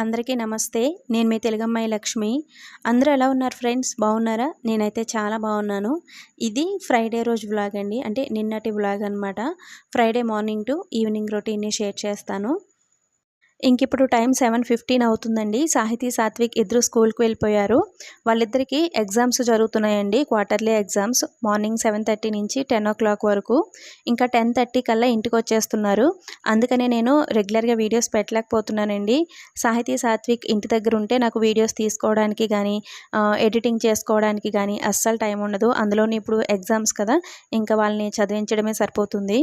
అందరికీ నమస్తే. నేను మీ తెలుగమ్మాయి లక్ష్మి. అందరూ ఎలా ఉన్నారు ఫ్రెండ్స్? బాగున్నారా? నేనైతే చాలా బాగున్నాను. ఇది ఫ్రైడే రోజు వ్లాగ్ అండి. అంటే నిన్నటి వ్లాగ్ అనమాట ఫ్రైడే మార్నింగ్ టు ఈవినింగ్ రొటీన్ని షేర్ చేస్తాను. ఇంక ఇప్పుడు టైం సెవెన్ ఫిఫ్టీన్ అవుతుందండి. సాహితీ సాత్విక్ ఇద్దరు స్కూల్కి వెళ్ళిపోయారు. వాళ్ళిద్దరికీ ఎగ్జామ్స్ జరుగుతున్నాయండి. Quarterly exams morning seven thirty నుంచి టెన్ ఓ క్లాక్ వరకు. ఇంకా టెన్ థర్టీ కల్లా ఇంటికి వచ్చేస్తున్నారు. అందుకనే నేను రెగ్యులర్గా వీడియోస్ పెట్టలేకపోతున్నానండి. సాహితీ సాత్విక్ ఇంటి దగ్గర ఉంటే నాకు వీడియోస్ తీసుకోవడానికి కానీ ఎడిటింగ్ చేసుకోవడానికి కానీ అస్సలు టైం ఉండదు. అందులోని ఇప్పుడు ఎగ్జామ్స్ కదా. ఇంకా వాళ్ళని చదివించడమే సరిపోతుంది.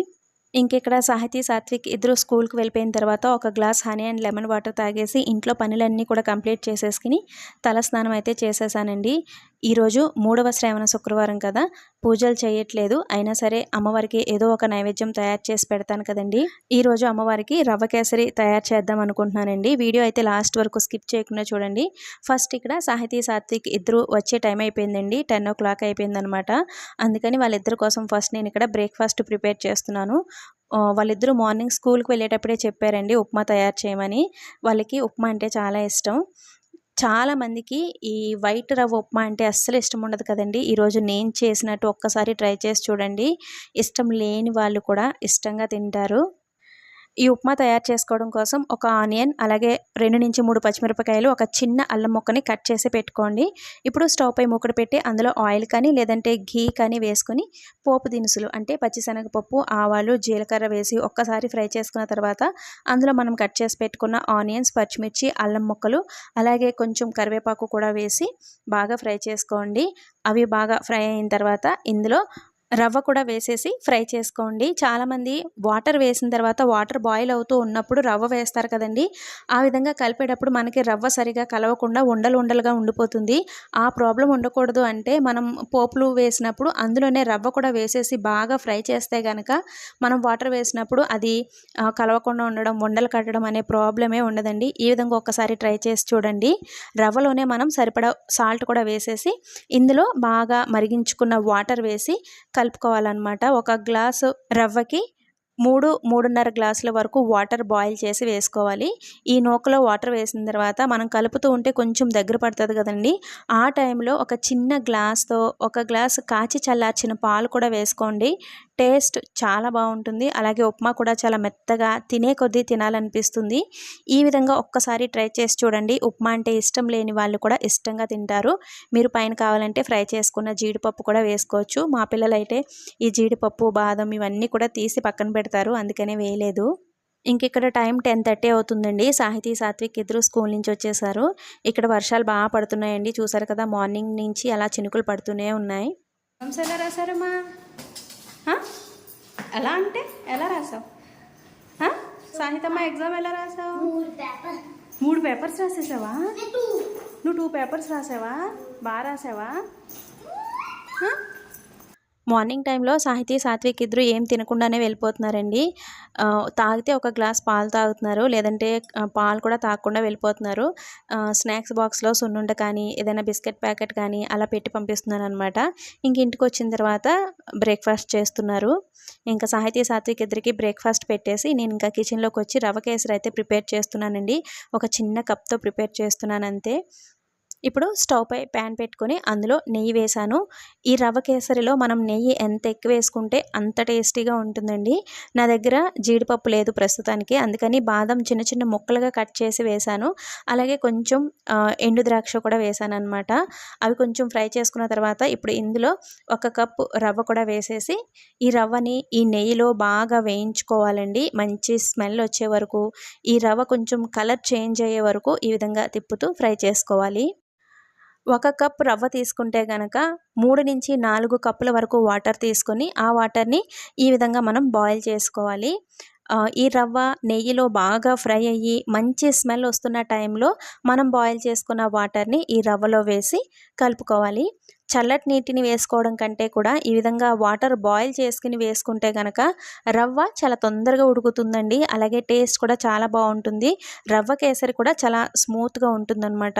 ఇంకెక్కడ సాహితీ సాత్విక్ ఇద్దరు స్కూల్కి వెళ్ళిపోయిన తర్వాత ఒక glass honey and lemon water తాగేసి ఇంట్లో పనులన్నీ కూడా కంప్లీట్ చేసేసుకుని తలస్నానం అయితే చేసేసానండి. ఈరోజు మూడవ శ్రావణ శుక్రవారం కదా. పూజలు చేయట్లేదు. అయినా సరే అమ్మవారికి ఏదో ఒక నైవేద్యం తయారు చేసి పెడతాను కదండి. ఈరోజు అమ్మవారికి రవ్వ కేసరి తయారు చేద్దాం అనుకుంటున్నానండి. వీడియో అయితే లాస్ట్ వరకు స్కిప్ చేయకుండా చూడండి. ఫస్ట్ ఇక్కడ సాహితీ సాత్విక్ ఇద్దరు వచ్చే టైం అయిపోయిందండి. టెన్ ఓ క్లాక్ అయిపోయిందనమాట. అందుకని వాళ్ళిద్దరి కోసం ఫస్ట్ నేను ఇక్కడ బ్రేక్ఫాస్ట్ ప్రిపేర్ చేస్తున్నాను. వాళ్ళిద్దరూ మార్నింగ్ స్కూల్కి వెళ్ళేటప్పుడే చెప్పారండి ఉప్మా తయారు చేయమని. వాళ్ళకి ఉప్మా అంటే చాలా ఇష్టం. చాలామందికి ఈ వైట్ రవ్వ ఉప్మా అంటే అస్సలు ఇష్టం ఉండదు కదండి. ఈరోజు నేను చేసినట్టు ఒక్కసారి ట్రై చేసి చూడండి. ఇష్టం లేని వాళ్ళు కూడా ఇష్టంగా తింటారు. ఈ ఉప్మా తయారు చేసుకోవడం కోసం ఒక ఆనియన్ అలాగే రెండు నుంచి మూడు పచ్చిమిరపకాయలు ఒక చిన్న అల్లం ముక్కని కట్ చేసి పెట్టుకోండి. ఇప్పుడు స్టవ్ పై ముక్కడు పెట్టి అందులో ఆయిల్ కానీ లేదంటే ఘీ కానీ వేసుకొని పోపు దినుసులు అంటే పచ్చిశనగపప్పు ఆవాలు జీలకర్ర వేసి ఒక్కసారి ఫ్రై చేసుకున్న తర్వాత అందులో మనం కట్ చేసి పెట్టుకున్న ఆనియన్స్ పచ్చిమిర్చి అల్లం ముక్కలు అలాగే కొంచెం కరివేపాకు కూడా వేసి బాగా ఫ్రై చేసుకోండి. అవి బాగా ఫ్రై అయిన తర్వాత ఇందులో రవ్వ కూడా వేసేసి ఫ్రై చేసుకోండి. చాలామంది వాటర్ వేసిన తర్వాత వాటర్ బాయిల్ అవుతూ ఉన్నప్పుడు రవ్వ వేస్తారు కదండి. ఆ విధంగా కలిపేటప్పుడు మనకి రవ్వ సరిగా కలవకుండా ఉండలు ఉండలుగా ఉండిపోతుంది. ఆ ప్రాబ్లం ఉండకూడదు అంటే మనం పోపులు వేసినప్పుడు అందులోనే రవ్వ కూడా వేసేసి బాగా ఫ్రై చేస్తే కనుక మనం వాటర్ వేసినప్పుడు అది కలవకుండా ఉండడం ఉండలు కట్టడం అనే ప్రాబ్లమే ఉండదండి. ఈ విధంగా ఒక్కసారి ట్రై చేసి చూడండి. రవ్వలోనే మనం సరిపడా సాల్ట్ కూడా వేసేసి ఇందులో బాగా మరిగించుకున్న వాటర్ వేసి కలుపుకోవాలన్నమాట. ఒక గ్లాసు రవ్వకి మూడు మూడున్నర గ్లాసుల వరకు వాటర్ బాయిల్ చేసి వేసుకోవాలి. ఈ నూకలో వాటర్ వేసిన తర్వాత మనం కలుపుతూ ఉంటే కొంచెం దగ్గర పడుతుంది కదండి. ఆ టైంలో ఒక చిన్న గ్లాస్తో ఒక గ్లాస్ కాచి చల్లార్చిన పాలు కూడా వేసుకోండి. టేస్ట్ చాలా బాగుంటుంది. అలాగే ఉప్మా కూడా చాలా మెత్తగా తినే కొద్దీ తినాలనిపిస్తుంది. ఈ విధంగా ఒక్కసారి ట్రై చేసి చూడండి. ఉప్మా అంటే ఇష్టం లేని వాళ్ళు కూడా ఇష్టంగా తింటారు. మీరు పైన కావాలంటే ఫ్రై చేసుకున్న జీడిపప్పు కూడా వేసుకోవచ్చు. మా పిల్లలైతే ఈ జీడిపప్పు బాదం ఇవన్నీ కూడా తీసి పక్కన పెడతారు అందుకనే వేయలేదు. ఇంక ఇక్కడ టైం టెన్ థర్టీ అవుతుందండి. సాహితీ సాత్విక్ ఇద్దరు స్కూల్ నుంచి వచ్చేసారు. ఇక్కడ వర్షాలు బాగా పడుతున్నాయండి. చూసారు కదా మార్నింగ్ నుంచి అలా చినుకులు పడుతూనే ఉన్నాయి. ఎలా రాశారమ్మా? ఎలా అంటే ఎలా రాసావు సాహితమ్మ ఎగ్జామ్ ఎలా రాసావు మూడు పేపర్స్ రాసేసావా? నువ్వు టూ పేపర్స్ రాసావా? బాగా రాసావా? మార్నింగ్ టైంలో సాహితీ సాత్విక్ ఇద్దరు ఏం తినకుండానే వెళ్ళిపోతున్నారండి. తాగితే ఒక గ్లాస్ పాలు తాగుతున్నారు లేదంటే పాలు కూడా తాగకుండా వెళ్ళిపోతున్నారు. స్నాక్స్ బాక్స్లో సున్నుండ కానీ ఏదైనా బిస్కెట్ ప్యాకెట్ కానీ అలా పెట్టి పంపిస్తున్నాను అనమాట ఇంక ఇంటికి వచ్చిన తర్వాత బ్రేక్ఫాస్ట్ చేస్తున్నారు. ఇంకా సాహితీ సాత్విక్ ఇద్దరికి బ్రేక్ఫాస్ట్ పెట్టేసి నేను ఇంకా కిచెన్లోకి వచ్చి రవ కేసరి అయితే ప్రిపేర్ చేస్తున్నానండి. ఒక చిన్న కప్తో ప్రిపేర్ చేస్తున్నాను అంతే ఇప్పుడు స్టవ్ పై ప్యాన్ పెట్టుకొని అందులో నెయ్యి వేసాను. ఈ రవ్వ కేసరిలో మనం నెయ్యి ఎంత ఎక్కువ వేసుకుంటే అంత టేస్టీగా ఉంటుందండి. నా దగ్గర జీడిపప్పు లేదు ప్రస్తుతానికి. అందుకని బాదం చిన్న చిన్న ముక్కలుగా కట్ చేసి వేశాను అలాగే కొంచెం ఎండు ద్రాక్ష కూడా వేసాను అనమాట అవి కొంచెం ఫ్రై చేసుకున్న తర్వాత ఇప్పుడు ఇందులో ఒక కప్పు రవ్వ కూడా వేసేసి ఈ రవ్వని ఈ నెయ్యిలో బాగా వేయించుకోవాలండి. మంచి స్మెల్ వచ్చే వరకు ఈ రవ్వ కొంచెం కలర్ చేంజ్ అయ్యే వరకు ఈ విధంగా తిప్పుతూ ఫ్రై చేసుకోవాలి. ఒక కప్ రవ్వ తీసుకుంటే కనుక మూడు నుంచి నాలుగు కప్పుల వరకు వాటర్ తీసుకొని ఆ వాటర్ని ఈ విధంగా మనం బాయిల్ చేసుకోవాలి. ఈ రవ్వ నెయ్యిలో బాగా ఫ్రై అయ్యి మంచి స్మెల్ వస్తున్న టైంలో మనం బాయిల్ చేసుకున్న వాటర్ని ఈ రవ్వలో వేసి కలుపుకోవాలి. చల్లటి నీటిని వేసుకోవడం కంటే కూడా ఈ విధంగా వాటర్ బాయిల్ చేసుకుని వేసుకుంటే కనుక రవ్వ చాలా తొందరగా ఉడుకుతుందండి. అలాగే టేస్ట్ కూడా చాలా బాగుంటుంది. రవ్వ కేసరి కూడా చాలా స్మూత్గా ఉంటుందన్నమాట.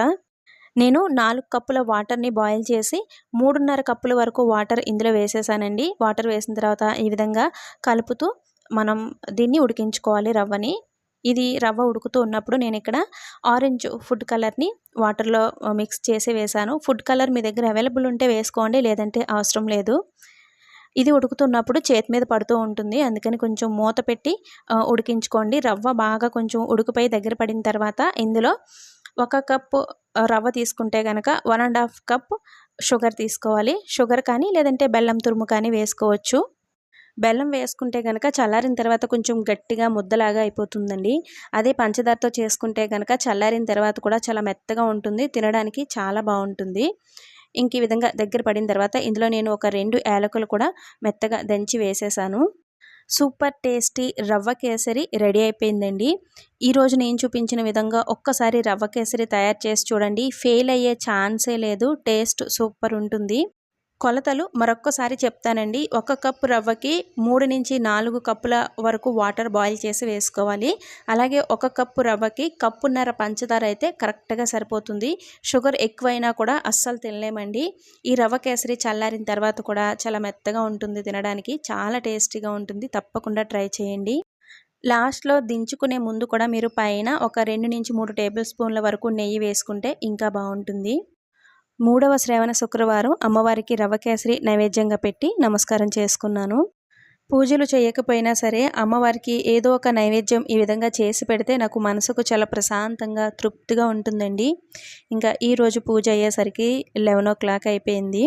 నేను నాలుగు కప్పుల వాటర్ని బాయిల్ చేసి మూడున్నర కప్పుల వరకు వాటర్ ఇందులో వేసేసానండి. వాటర్ వేసిన తర్వాత ఈ విధంగా కలుపుతూ మనం దీన్ని ఉడికించుకోవాలి రవ్వని. ఇది రవ్వ ఉడుకుతూ ఉన్నప్పుడు నేను ఇక్కడ ఆరెంజ్ ఫుడ్ కలర్ని వాటర్లో మిక్స్ చేసి వేశాను. ఫుడ్ కలర్ మీ దగ్గర అవైలబుల్ ఉంటే వేసుకోండి లేదంటే అవసరం లేదు. ఇది ఉడుకుతున్నప్పుడు చేతి మీద పడుతూ ఉంటుంది. అందుకని కొంచెం మూత పెట్టి ఉడికించుకోండి. రవ్వ బాగా కొంచెం ఉడుకుపై దగ్గర పడిన తర్వాత ఇందులో ఒక కప్పు రవ్వ తీసుకుంటే కనుక one and half cup sugar తీసుకోవాలి. షుగర్ కానీ లేదంటే బెల్లం తురుము కానీ వేసుకోవచ్చు. బెల్లం వేసుకుంటే కనుక చల్లారిన తర్వాత కొంచెం గట్టిగా ముద్దలాగా అయిపోతుందండి. అదే పంచదారతో చేసుకుంటే కనుక చల్లారిన తర్వాత కూడా చాలా మెత్తగా ఉంటుంది. తినడానికి చాలా బాగుంటుంది. ఇంక ఈ విధంగా దగ్గర పడిన తర్వాత ఇందులో నేను ఒక రెండు యాలకులు కూడా మెత్తగా దంచి వేసేసాను. సూపర్ టేస్టీ రవ్వ కేసరి రెడీ అయిపోయిందండి. ఈరోజు నేను చూపించిన విధంగా ఒక్కసారి రవ్వ కేసరి తయారు చేసి చూడండి. ఫెయిల్ అయ్యే ఛాన్సే లేదు. టేస్ట్ సూపర్ ఉంటుంది. కొలతలు మరొక్కసారి చెప్తానండి. ఒక కప్పు రవ్వకి మూడు నుంచి నాలుగు కప్పుల వరకు వాటర్ బాయిల్ చేసి వేసుకోవాలి. అలాగే ఒక కప్పు రవ్వకి కప్పున్నర పంచదార అయితే కరెక్ట్గా సరిపోతుంది. షుగర్ ఎక్కువైనా కూడా అస్సలు తినలేమండి. ఈ రవ్వ కేసరి చల్లారిన తర్వాత కూడా చాలా మెత్తగా ఉంటుంది తినడానికి. చాలా టేస్టీగా ఉంటుంది. తప్పకుండా ట్రై చేయండి. లాస్ట్లో దించుకునే ముందు కూడా మీరు పైన ఒక రెండు నుంచి మూడు టేబుల్ స్పూన్ల వరకు నెయ్యి వేసుకుంటే ఇంకా బాగుంటుంది. మూడవ శ్రావణ శుక్రవారం అమ్మవారికి రవ్వ కేసరి నైవేద్యంగా పెట్టి నమస్కారం చేసుకున్నాను. పూజలు చేయకపోయినా సరే అమ్మవారికి ఏదో ఒక నైవేద్యం ఈ విధంగా చేసి పెడితే నాకు మనసుకు చాలా ప్రశాంతంగా తృప్తిగా ఉంటుందండి. ఇంకా ఈరోజు పూజ అయ్యేసరికి లెవెన్ ఓ క్లాక్ అయిపోయింది.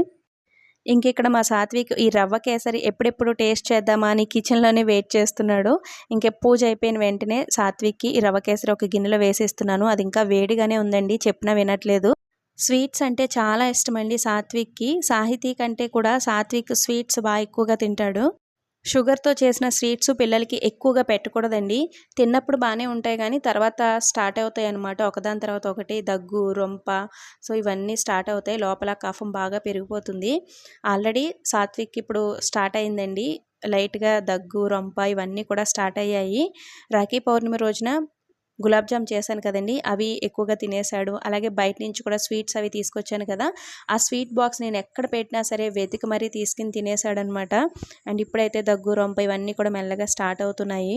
ఇంక ఇక్కడ మా సాత్విక్ ఈ రవ్వ కేసరి ఎప్పుడెప్పుడు టేస్ట్ చేద్దామా అని కిచెన్లోనే వెయిట్ చేస్తున్నాడు. ఇంకా పూజ అయిపోయిన వెంటనే సాత్విక్కి ఈ రవ్వ కేసరి ఒక గిన్నెలో వేసేస్తున్నాను. అది ఇంకా వేడిగానే ఉందండి చెప్పినా వినట్లేదు. స్వీట్స్ అంటే చాలా ఇష్టమండి సాత్విక్కి. సాహితీ కంటే కూడా సాత్విక్ స్వీట్స్ బాగా ఎక్కువగా తింటాడు. షుగర్తో చేసిన స్వీట్స్ పిల్లలకి ఎక్కువగా పెట్టకూడదండి. తిన్నప్పుడు బాగానే ఉంటాయి కానీ తర్వాత స్టార్ట్ అవుతాయి అనమాట ఒకదాని తర్వాత ఒకటి దగ్గు రొంప సో ఇవన్నీ స్టార్ట్ అవుతాయి. లోపల కఫం బాగా పెరిగిపోతుంది. ఆల్రెడీ సాత్విక్ ఇప్పుడు స్టార్ట్ అయిందండి. లైట్గా దగ్గు రొంప ఇవన్నీ కూడా స్టార్ట్ అయ్యాయి. రాఖీ పౌర్ణమి రోజున గులాబ్ జామ్ చేశాను కదండి అవి ఎక్కువగా తినేశాడు. అలాగే బయట నుంచి కూడా స్వీట్స్ అవి తీసుకొచ్చాను కదా ఆ స్వీట్ బాక్స్ నేను ఎక్కడ పెట్టినా సరే వెతికి మరీ తీసుకుని తినేశాడనమాట అండ్ ఇప్పుడైతే దగ్గు రొంప ఇవన్నీ కూడా మెల్లగా స్టార్ట్ అవుతున్నాయి.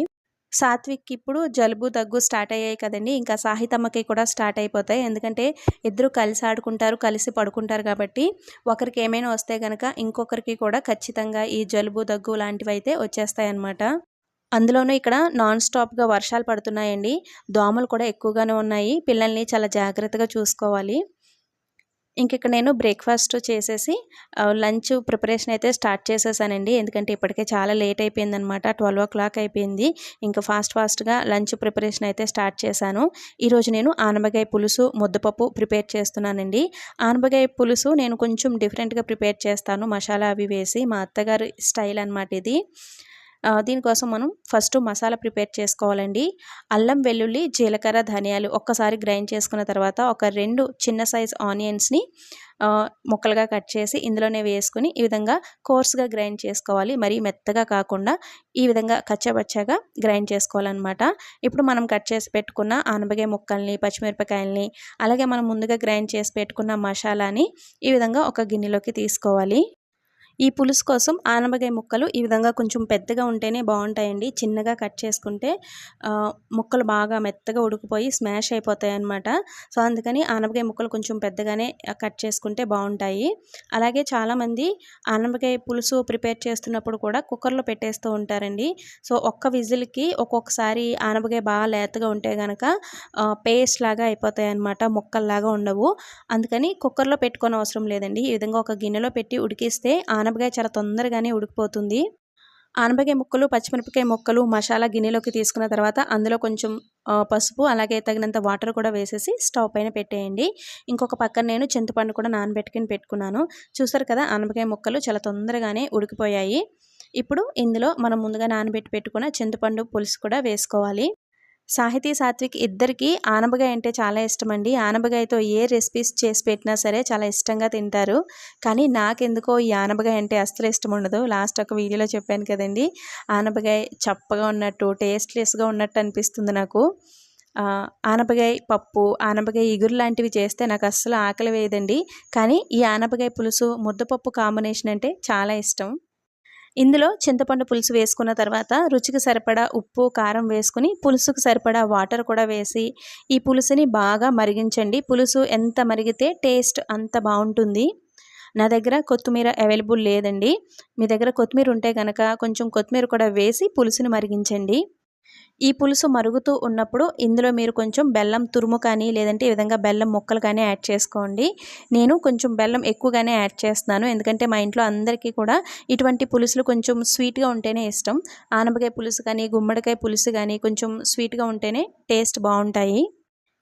సాత్విక్ ఇప్పుడు జలుబు దగ్గు స్టార్ట్ అయ్యాయి కదండి ఇంకా సాహితమ్మకి కూడా స్టార్ట్ అయిపోతాయి. ఎందుకంటే ఇద్దరు కలిసి ఆడుకుంటారు కలిసి పడుకుంటారు కాబట్టి ఒకరికి ఏమైనా వస్తే కనుక ఇంకొకరికి కూడా ఖచ్చితంగా ఈ జలుబు దగ్గు లాంటివి అయితే వచ్చేస్తాయి అన్నమాట అందులోనూ ఇక్కడ నాన్ స్టాప్గా వర్షాలు పడుతున్నాయండి. దోమలు కూడా ఎక్కువగానే ఉన్నాయి. పిల్లల్ని చాలా జాగ్రత్తగా చూసుకోవాలి. ఇంక ఇక్కడ నేను బ్రేక్ఫాస్ట్ చేసేసి లంచ్ ప్రిపరేషన్ అయితే స్టార్ట్ చేసేసానండి. ఎందుకంటే ఇప్పటికే చాలా లేట్ అయిపోయింది అనమాట ట్వెల్వ్ ఓ క్లాక్ అయిపోయింది. ఇంకా ఫాస్ట్ ఫాస్ట్గా లంచ్ ప్రిపరేషన్ అయితే స్టార్ట్ చేశాను. ఈరోజు నేను ఆనబగాయ పులుసు ముద్దపప్పు ప్రిపేర్ చేస్తున్నానండి. ఆనబగాయ పులుసు నేను కొంచెం డిఫరెంట్గా ప్రిపేర్ చేస్తాను. మసాలా అవి వేసి మా అత్తగారు స్టైల్ అనమాట ఇది. దీనికోసం మనం ఫస్ట్ మసాలా ప్రిపేర్ చేసుకోవాలండి. అల్లం వెల్లుల్లి జీలకర్ర ధనియాలు ఒక్కసారి గ్రైండ్ చేసుకున్న తర్వాత ఒక రెండు చిన్న సైజ్ ఆనియన్స్ని ముక్కలుగా కట్ చేసి ఇందులోనే వేసుకుని ఈ విధంగా కోర్స్గా గ్రైండ్ చేసుకోవాలి. మరీ మెత్తగా కాకుండా ఈ విధంగా కచ్చబచ్చగా గ్రైండ్ చేసుకోవాలన్నమాట. ఇప్పుడు మనం కట్ చేసి పెట్టుకున్న ఆనపకాయ ముక్కల్ని పచ్చిమిరపకాయల్ని అలాగే మనం ముందుగా గ్రైండ్ చేసి పెట్టుకున్న మసాలాని ఈ విధంగా ఒక గిన్నెలోకి తీసుకోవాలి. ఈ పులుసు కోసం ఆనపకాయ ముక్కలు ఈ విధంగా కొంచెం పెద్దగా ఉంటేనే బాగుంటాయండి. చిన్నగా కట్ చేసుకుంటే ముక్కలు బాగా మెత్తగా ఉడికిపోయి స్మాష్ అయిపోతాయి అనమాట సో అందుకని ఆనపకాయ ముక్కలు కొంచెం పెద్దగానే కట్ చేసుకుంటే బాగుంటాయి. అలాగే చాలామంది ఆనపకాయ పులుసు ప్రిపేర్ చేస్తున్నప్పుడు కూడా కుక్కర్లో పెట్టేస్తూ ఉంటారండి. సో ఒక్క విజిల్కి ఒక్కొక్కసారి ఆనపకాయ బాగా లేతగా ఉంటే కనుక పేస్ట్ లాగా అయిపోతాయి అనమాట ముక్కల్లాగా ఉండవు. అందుకని కుక్కర్లో పెట్టుకోని అవసరం లేదండి. ఈ విధంగా ఒక గిన్నెలో పెట్టి ఉడికిస్తే ఆనపకాయ చాలా తొందరగానే ఉడికిపోతుంది. ఆనపకాయ ముక్కలు పచ్చిమిరపకాయ ముక్కలు మసాలా గిన్నెలోకి తీసుకున్న తర్వాత అందులో కొంచెం పసుపు అలాగే తగినంత వాటర్ కూడా వేసేసి స్టవ్ పైన పెట్టేయండి. ఇంకొక పక్కన నేను చింతపండు కూడా నానబెట్టుకుని పెట్టుకున్నాను. చూసారు కదా ఆనపకాయ ముక్కలు చాలా తొందరగానే ఉడికిపోయాయి. ఇప్పుడు ఇందులో మనం ముందుగా నానబెట్టి పెట్టుకున్న చింతపండు పులుసు కూడా వేసుకోవాలి. సాహితీ సాత్విక్ ఇద్దరికి ఆనపకాయ అంటే చాలా ఇష్టం అండి ఆనపకాయతో ఏ రెసిపీస్ చేసి పెట్టినా సరే చాలా ఇష్టంగా తింటారు. కానీ నాకెందుకో ఈ ఆనపకాయ అంటే అస్సలు ఇష్టం ఉండదు. లాస్ట్ ఒక వీడియోలో చెప్పాను కదండి. ఆనపకాయ చప్పగా ఉన్నట్టు టేస్ట్లెస్గా ఉన్నట్టు అనిపిస్తుంది నాకు. ఆనపకాయ పప్పు ఆనపకాయ ఇగురు లాంటివి చేస్తే నాకు అస్సలు ఆకలి వేయదండి. కానీ ఈ ఆనపకాయ పులుసు ముద్దపప్పు కాంబినేషన్ అంటే చాలా ఇష్టం. ఇందులో చింతపండు పులుసు వేసుకున్న తర్వాత రుచికి సరిపడా ఉప్పు కారం వేసుకుని పులుసుకు సరిపడా వాటర్ కూడా వేసి ఈ పులుసుని బాగా మరిగించండి. పులుసు ఎంత మరిగితే టేస్ట్ అంత బాగుంటుంది. నా దగ్గర కొత్తిమీర అవైలబుల్ లేదండి. మీ దగ్గర కొత్తిమీర ఉంటే కనుక కొంచెం కొత్తిమీర కూడా వేసి పులుసుని మరిగించండి. ఈ పులుసు మరుగుతూ ఉన్నప్పుడు ఇందులో మీరు కొంచెం బెల్లం తురుము కానీ లేదంటే ఈ విధంగా బెల్లం ముక్కలు కానీ యాడ్ చేసుకోండి. నేను కొంచెం బెల్లం ఎక్కువగానే యాడ్ చేస్తున్నాను. ఎందుకంటే మా ఇంట్లో అందరికీ కూడా ఇటువంటి పులుసులు కొంచెం స్వీట్గా ఉంటేనే ఇష్టం. ఆనపకాయ పులుసు కానీ గుమ్మడికాయ పులుసు కానీ కొంచెం స్వీట్గా ఉంటేనే టేస్ట్ బాగుంటాయి.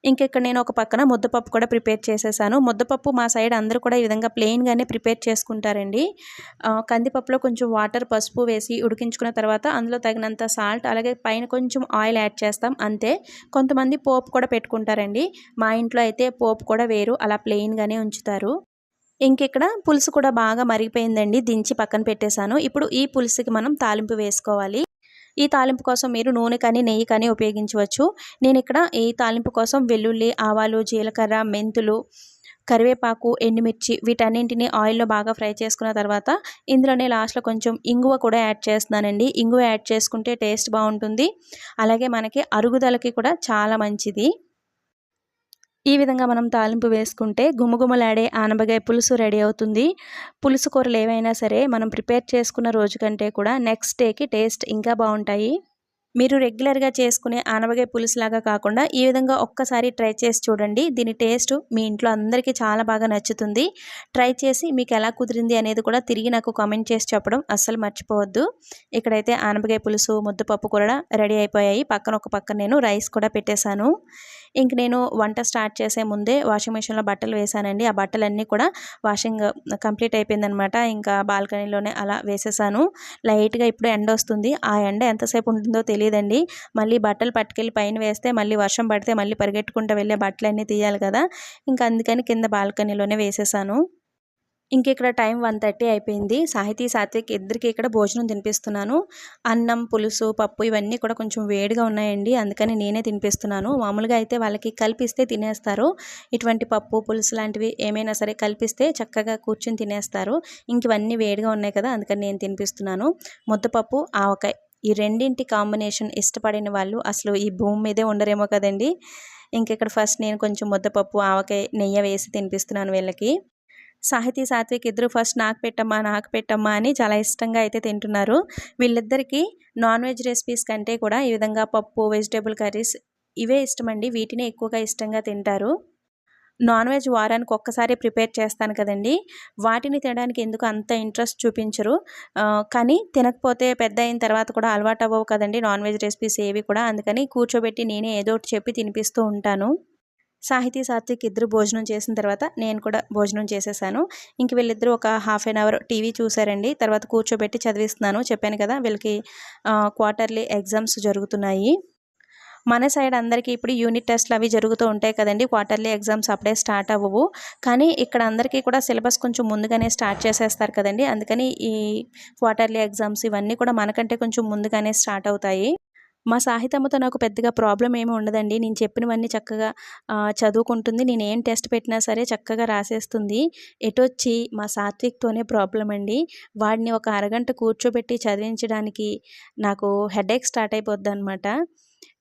ఇంక ఇక్కడ నేను ఒక పక్కన ముద్దపప్పు కూడా ప్రిపేర్ చేసేసాను. ముద్దపప్పు మా సైడ్ అందరూ కూడా ఈ విధంగా ప్లెయిన్గానే ప్రిపేర్ చేసుకుంటారండి. కందిపప్పులో కొంచెం వాటర్ పసుపు వేసి ఉడికించుకున్న తర్వాత అందులో తగినంత సాల్ట్ అలాగే పైన కొంచెం ఆయిల్ యాడ్ చేస్తాం అంతే. కొంతమంది పోపు కూడా పెట్టుకుంటారండి. మా ఇంట్లో అయితే పోపు కూడా వేరు అలా ప్లెయిన్గానే ఉంచుతారు. ఇంకెక్కడ పులుసు కూడా బాగా మరిగిపోయిందండి దించి పక్కన పెట్టేశాను. ఇప్పుడు ఈ పులుసుకి మనం తాలింపు వేసుకోవాలి. ఈ తాలింపు కోసం మీరు నూనె కానీ నెయ్యి కానీ ఉపయోగించవచ్చు. నేను ఇక్కడ ఈ తాలింపు కోసం వెల్లుల్లి ఆవాలు జీలకర్ర మెంతులు కరివేపాకు ఎండుమిర్చి వీటన్నింటిని ఆయిల్లో బాగా ఫ్రై చేసుకున్న తర్వాత ఇందులోనే లాస్ట్లో కొంచెం ఇంగువ కూడా యాడ్ చేస్తున్నానండి. ఇంగువ యాడ్ చేసుకుంటే టేస్ట్ బాగుంటుంది. అలాగే మనకి అరుగుదలకి కూడా చాలా మంచిది. ఈ విధంగా మనం తాలింపు వేసుకుంటే గుమగుమలాడే ఆనబగాయ పులుసు రెడీ అవుతుంది. పులుసు కూరలు ఏవైనా సరే మనం ప్రిపేర్ చేసుకున్న రోజు కంటే కూడా నెక్స్ట్ డేకి టేస్ట్ ఇంకా బాగుంటాయి. మీరు రెగ్యులర్గా చేసుకునే ఆనబగాయ పులుసులాగా కాకుండా ఈ విధంగా ఒక్కసారి ట్రై చేసి చూడండి. దీని టేస్ట్ మీ ఇంట్లో అందరికీ చాలా బాగా నచ్చుతుంది. ట్రై చేసి మీకు ఎలా కుదిరింది అనేది కూడా తిరిగి నాకు కామెంట్ చేసి చెప్పడం అస్సలు మర్చిపోవద్దు. ఇక్కడైతే ఆనపకాయ పులుసు ముద్దపప్పు కూడా రెడీ అయిపోయాయి. పక్కన ఒక పక్కన నేను రైస్ కూడా పెట్టేశాను. ఇంక నేను వంట స్టార్ట్ చేసే ముందే వాషింగ్ మిషన్లో బట్టలు వేశానండి. ఆ బట్టలన్నీ కూడా వాషింగ్ కంప్లీట్ అయిపోయిందనమాట ఇంకా బాల్కనీలోనే అలా వేసేసాను. లైట్గా ఇప్పుడు ఎండ వస్తుంది. ఆ ఎండ ఎంతసేపు ఉంటుందో తెలియదండి. మళ్ళీ బట్టలు పట్టుకెళ్ళి పైన వేస్తే మళ్ళీ వర్షం పడితే మళ్ళీ పరిగెట్టుకుంటూ వెళ్ళే బట్టలన్నీ తీయాలి కదా. ఇంకా అందుకని కింద బాల్కనీలోనే వేసేసాను. ఇంక ఇక్కడ టైం వన్ థర్టీ అయిపోయింది. సాహితీ సాత్విక్ ఇద్దరికి ఇక్కడ భోజనం తినిపిస్తున్నాను. అన్నం పులుసు పప్పు ఇవన్నీ కూడా కొంచెం వేడిగా ఉన్నాయండి. అందుకని నేనే తినిపిస్తున్నాను. మామూలుగా అయితే వాళ్ళకి కల్పిస్తే తినేస్తారు. ఇటువంటి పప్పు పులుసు లాంటివి ఏమైనా సరే కల్పిస్తే చక్కగా కూర్చొని తినేస్తారు. ఇంక ఇవన్నీ వేడిగా ఉన్నాయి కదా అందుకని నేను తినిపిస్తున్నాను. ముద్దపప్పు ఆవకాయ ఈ రెండింటి కాంబినేషన్ ఇష్టపడిన వాళ్ళు అసలు ఈ భూమి మీదే ఉండరేమో కదండి. ఇంక ఇక్కడ ఫస్ట్ నేను కొంచెం ముద్దపప్పు ఆవకాయ నెయ్యి వేసి తినిపిస్తున్నాను వీళ్ళకి. సాహితీ సాత్విక్ ఇద్దరు ఫస్ట్ నాకు పెట్టమ్మా నాకు పెట్టమ్మా అని చాలా ఇష్టంగా అయితే తింటున్నారు. వీళ్ళిద్దరికీ నాన్ వెజ్ రెసిపీస్ కంటే కూడా ఈ విధంగా పప్పు వెజిటేబుల్ కర్రీస్ ఇవే ఇష్టమండి. వీటినే ఎక్కువగా ఇష్టంగా తింటారు. నాన్ వెజ్ వారానికి ఒక్కసారి ప్రిపేర్ చేస్తాను కదండి. వాటిని తినడానికి ఎందుకు అంత ఇంట్రెస్ట్ చూపించరు. కానీ తినకపోతే పెద్ద అయిన తర్వాత కూడా అలవాటు అవ్వవు కదండి నాన్ వెజ్ రెసిపీస్ ఏవి కూడా. అందుకని కూర్చోబెట్టి నేనే ఏదో ఒకటి చెప్పి తినిపిస్తూ ఉంటాను. సాహితీ సాత్విక్ ఇద్దరు భోజనం చేసిన తర్వాత నేను కూడా భోజనం చేసేసాను. ఇంక వీళ్ళిద్దరూ ఒక హాఫ్ అన్ అవర్ టీవీ చూసారండి తర్వాత కూర్చోబెట్టి చదివిస్తున్నాను. చెప్పాను కదా వీళ్ళకి క్వార్టర్లీ ఎగ్జామ్స్ జరుగుతున్నాయి. మన సైడ్ అందరికీ ఇప్పుడు యూనిట్ టెస్ట్లు అవి జరుగుతూ ఉంటాయి కదండి. క్వార్టర్లీ ఎగ్జామ్స్ అప్పుడే స్టార్ట్ అవ్వవు. కానీ ఇక్కడ అందరికీ కూడా సిలబస్ కొంచెం ముందుగానే స్టార్ట్ చేసేస్తారు కదండి. అందుకని ఈ క్వార్టర్లీ ఎగ్జామ్స్ ఇవన్నీ కూడా మనకంటే కొంచెం ముందుగానే స్టార్ట్ అవుతాయి. మా సాహితమ్మతో నాకు పెద్దగా ప్రాబ్లం ఏమి ఉండదండి. నేను చెప్పినవన్నీ చక్కగా చదువుకుంటుంది. నేను ఏం టెస్ట్ పెట్టినా సరే చక్కగా రాసేస్తుంది. ఎటొచ్చి మా సాత్విక్తోనే ప్రాబ్లం అండి. వాడిని ఒక అరగంట కూర్చోబెట్టి చదివించడానికి నాకు హెడేక్ స్టార్ట్ అయిపోద్ది అనమాట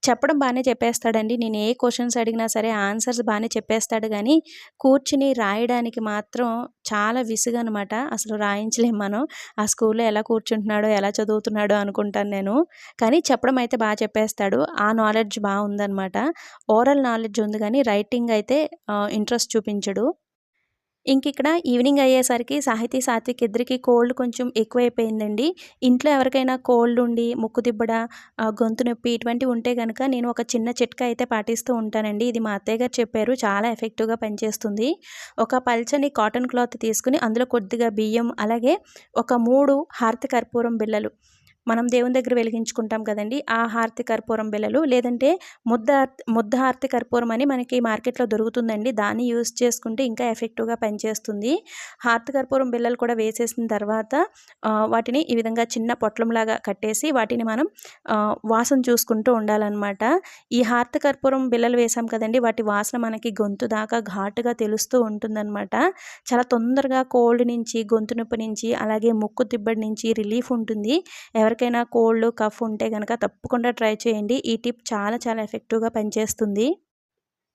చెప్పడం బాగానే చెప్పేస్తాడండి. నేను ఏ క్వశ్చన్స్ అడిగినా సరే ఆన్సర్స్ బాగానే చెప్పేస్తాడు కానీ కూర్చుని రాయడానికి మాత్రం చాలా విసుగనమాట. అసలు రాయించలేం మనం. ఆ స్కూల్లో ఎలా కూర్చుంటున్నాడో ఎలా చదువుతున్నాడో అనుకుంటాను నేను. కానీ చెప్పడం అయితే బాగా చెప్పేస్తాడు. ఆ నాలెడ్జ్ బాగుందనమాట. ఓరల్ నాలెడ్జ్ ఉంది కానీ రైటింగ్ అయితే ఇంట్రెస్ట్ చూపించడు. ఇంక ఇక్కడ ఈవినింగ్ అయ్యేసరికి సాహితీ సాత్విక్ ఇద్దరికి కోల్డ్ కొంచెం ఎక్కువైపోయిందండి. ఇంట్లో ఎవరికైనా కోల్డ్ ఉండి ముక్కు దిబ్బడ గొంతు నొప్పి ఇటువంటివి ఉంటే కనుక నేను ఒక చిన్న చిట్కా అయితే పాటిస్తూ ఉంటానండి. ఇది మా అత్తయ్య గారు చెప్పారు చాలా ఎఫెక్టివ్గా పనిచేస్తుంది. ఒక పల్చని కాటన్ క్లాత్ తీసుకుని అందులో కొద్దిగా బియ్యం అలాగే ఒక మూడు హారతి కర్పూరం బిళ్ళలు మనం దేవుని దగ్గర వెలిగించుకుంటాం కదండి ఆ హారతి కర్పూరం బిళ్ళలు లేదంటే ముద్ద ముద్ద హారతి కర్పూరం అని మనకి మార్కెట్లో దొరుకుతుందండి. దాన్ని యూజ్ చేసుకుంటే ఇంకా ఎఫెక్టివ్గా పనిచేస్తుంది. హారతి కర్పూరం బిళ్ళలు కూడా వేసేసిన తర్వాత వాటిని ఈ విధంగా చిన్న పొట్లంలాగా కట్టేసి వాటిని మనం వాసన చూసుకుంటూ ఉండాలన్నమాట. ఈ హారతి కర్పూరం బిళ్ళలు వేసాం కదండి వాటి వాసన మనకి గొంతు దాకా ఘాటుగా తెలుస్తూ ఉంటుందన్నమాట. చాలా తొందరగా కోల్డ్ నుంచి గొంతు నొప్పి నుంచి అలాగే ముక్కు తిబ్బడి నుంచి రిలీఫ్ ఉంటుంది. ఎవరికైనా కోల్డ్ కఫ్ ఉంటే కనుక తప్పకుండా ట్రై చేయండి. ఈ టిప్ చాలా చాలా ఎఫెక్టివ్గా పనిచేస్తుంది.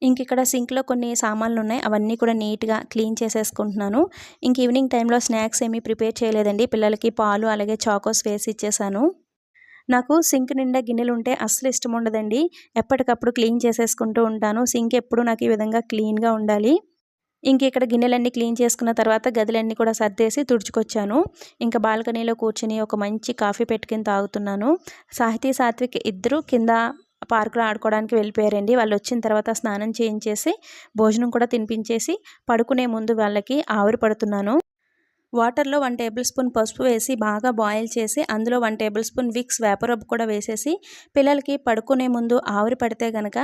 ఇంక ఇక్కడ సింక్లో కొన్ని సామాన్లు ఉన్నాయి అవన్నీ కూడా నీట్గా క్లీన్ చేసేసుకుంటున్నాను. ఇంక ఈవినింగ్ టైంలో స్నాక్స్ ఏమీ ప్రిపేర్ చేయలేదండి. పిల్లలకి పాలు అలాగే చాకోస్ వేసి ఇచ్చేసాను. నాకు సింక్ నిండా గిన్నెలు ఉంటే అస్సలు ఇష్టం ఉండదండి. ఎప్పటికప్పుడు క్లీన్ చేసేసుకుంటూ ఉంటాను. సింక్ ఎప్పుడు నాకు ఈ విధంగా క్లీన్గా ఉండాలి. ఇంక ఇక్కడ గిన్నెలన్నీ క్లీన్ చేసుకున్న తర్వాత గదులన్నీ కూడా సర్దేసి తుడుచుకొచ్చాను. ఇంకా బాల్కనీలో కూర్చుని ఒక మంచి కాఫీ పెట్టుకుని తాగుతున్నాను. సాహితీ సాత్విక్ ఇద్దరు కింద పార్కులో ఆడుకోవడానికి వెళ్ళిపోయారండి. వాళ్ళు వచ్చిన తర్వాత స్నానం చేయించేసి భోజనం కూడా తినిపించేసి పడుకునే ముందు వాళ్ళకి ఆవిరి పడుతున్నాను. వాటర్లో వన్ టేబుల్ స్పూన్ పసుపు వేసి బాగా బాయిల్ చేసి అందులో one tablespoon Vicks VapoRub కూడా వేసేసి పిల్లలకి పడుకునే ముందు ఆవిరి పడితే కనుక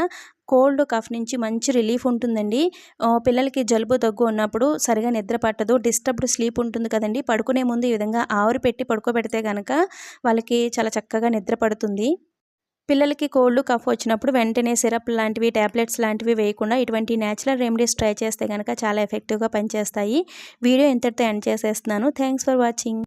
కోల్డ్ కఫ్ నుంచి మంచి రిలీఫ్ ఉంటుందండి. పిల్లలకి జలుబు దగ్గు ఉన్నప్పుడు సరిగా నిద్ర పట్టదు డిస్టర్బ్డ్ స్లీప్ ఉంటుంది కదండి. పడుకునే ముందు ఈ విధంగా ఆవిరి పెట్టి పడుకోబెడితే కనుక వాళ్ళకి చాలా చక్కగా నిద్ర పడుతుంది. పిల్లలకి కోల్డ్ కఫ్ వచ్చినప్పుడు వెంటనే సిరప్ లాంటివి ట్యాబ్లెట్స్ లాంటివి వేయకుండా ఇటువంటి న్యాచురల్ రెమెడీస్ ట్రై చేస్తే కనుక చాలా ఎఫెక్టివ్గా పనిచేస్తాయి. వీడియో ఇంతటితో ఎండ్ చేసేస్తున్నాను. Thanks for watching.